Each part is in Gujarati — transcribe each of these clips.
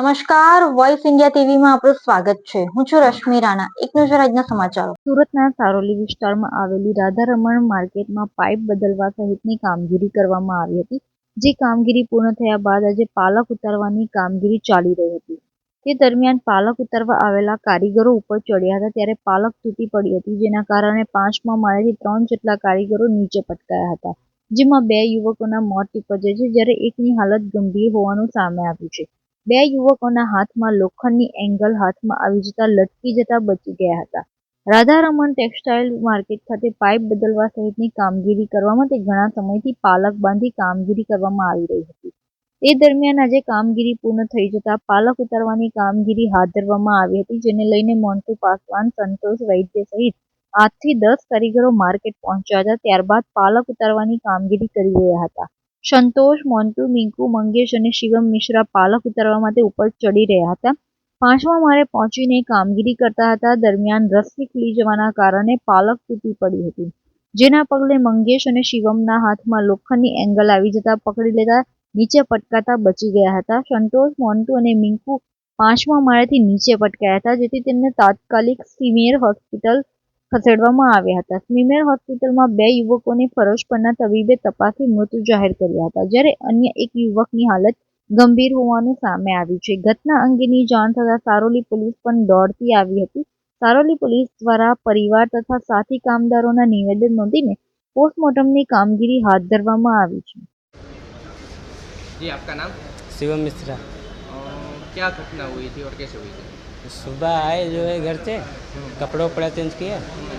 નમસ્કાર વોઇસ ઇન્ડિયા ટીવીમાં આપનું સ્વાગત છે. હું છું રશ્મિ રાણા. એક નજર આજના સમાચારો. સુરતના સારોલી વિસ્તારમાં આવેલી રાધારમણ માર્કેટમાં પાઇપ બદલવા સહિતની કામગીરી કરવામાં આવી હતી, જે કામગીરી પૂર્ણ થયા બાદ આજે પાલક ઉતારવાની કામગીરી ચાલી રહી હતી. તે દરમિયાન પાલક ઉતારવા આવેલા કારીગરો ઉપર ચડ્યા હતા, ત્યારે પાલક તૂટી પડી હતી, જેના કારણે પાંચમા માળેથી ત્રણ જેટલા કારીગરો નીચે પટકાયા હતા, જેમાં બે યુવકોના મોત નીપજ્યા છે, જ્યારે એકની હાલત ગંભીર હોવાનું સામે આવ્યું છે. બે યુવકોના હાથમાં લોખંડની એંગલ હાથમાં આવી જતા લટકી જતા બચી ગયા હતા. રાધારમણ ટેક્સટાઇલ માર્કેટ ખાતે પાઇપ બદલવા સહિતની કામગીરી કરવા માટે ઘણા સમયથી પાલક બાંધી કામગીરી કરવામાં આવી રહી હતી. તે દરમિયાન આજે કામગીરી પૂર્ણ થઈ જતા પાલક ઉતારવાની કામગીરી હાથ ધરવામાં આવી હતી, જેને લઈને મોન્ટુ પાસવાન, સંતોષ વૈદ્ય સહિત આઠથી દસ કારીગરો માર્કેટ પહોંચ્યા હતા. ત્યારબાદ પાલક ઉતારવાની કામગીરી કરી રહ્યા હતા. સંતોષ, મોન્ટુ મિંકુ મંગેશ અને શિવમ મિશ્રા પાલક ઉતારવા માટે ઉપર ચડી રહ્યા હતા. પાંચમા માળે પહોંચીને કામગીરી કરતા હતા. દરમિયાન રસ્સી ખુલી જવાના કારણે પાલક તૂટી પડી હતી. જેના પગલે મંગેશ અને શિવમના હાથમાં લોખંડની એંગલ આવી જતા પકડી લેતા નીચે પટકાતા બચી ગયા હતા. સંતોષ, મોન્ટુ અને મિંકુ પાંચમા માળેથી નીચે પટકાયા હતા, જેથી તેમને તાત્કાલિક સિમેર હોસ્પિટલ ખસેડવામાં આવ્યા હતા સ્મીમેર હોસ્પિટલમાં બે યુવકોને ફરજ પરના તબીબે તપાસી મૃત્યુ જાહેર કર્યા હતા જ્યારે અન્ય એક યુવકની હાલત ગંભીર હોવાનું સામે આવ્યું છે ઘટના અંગેની જાણ થતાં સારોલી પોલીસ પણ દોડતી આવી હતી સારોલી પોલીસ દ્વારા પરિવાર તથા સાથી કામદારોના નિવેદન નોંધીને પોસ્ટમોર્ટમની કામગીરી હાથ ધરવામાં આવી છે जी आपका नाम शिवम मिश्रा अ, क्या घटना हुई थी और कैसे हुई थी सुबह आए जो है घर से कपड़ा वपड़ा चेंज किए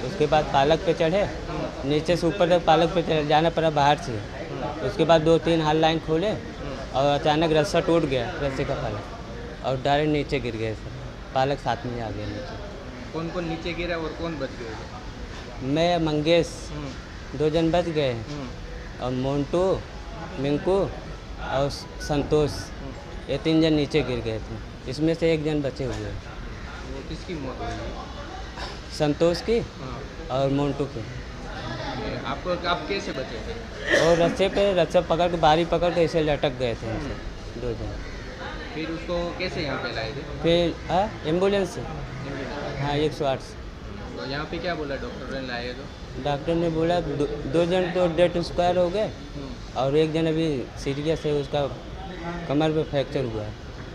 उसके बाद पालक पे चढ़े नीचे से ऊपर तक पालक पे चढ़े जाना पड़ा बाहर से। उसके बाद दो तीन हाल लाइन खोले और अचानक रस्सा टूट गया रस्से का पालक। और डायरेक्ट नीचे गिर गए सर पालक साथ में आ गया नीचे। कौन कौन नीचे गिरा और कौन बच गए मैं मंगेश हम्म, दो जन बच गए। हम्म, और मोन्टू मिंकू और संतोष ये तीन जन नीचे गिर गए थे। इसमें से एक जन बचे हुए। हैं वो किसकी मौत हुई? संतोष की हाँ, और मोन्टू की। आपको आप कैसे बचे? और रस्से पे रस्सा पकड़ के बारी पकड़ के ऐसे लटक गए थे दो जन। फिर उसको कैसे यहाँ पे लाए थे? फिर हाँ एंबुलेंस से। हाँ एक सौ आठ से। तो यहाँ पे क्या बोला डॉक्टर ने लाए तो? डॉक्टर ने बोला दो, दो जन तो डेड एक्सपायर हो गए हम्म, और एक जन अभी सीरियस है उसका कमर पे फ्रैक्चर हुआ है।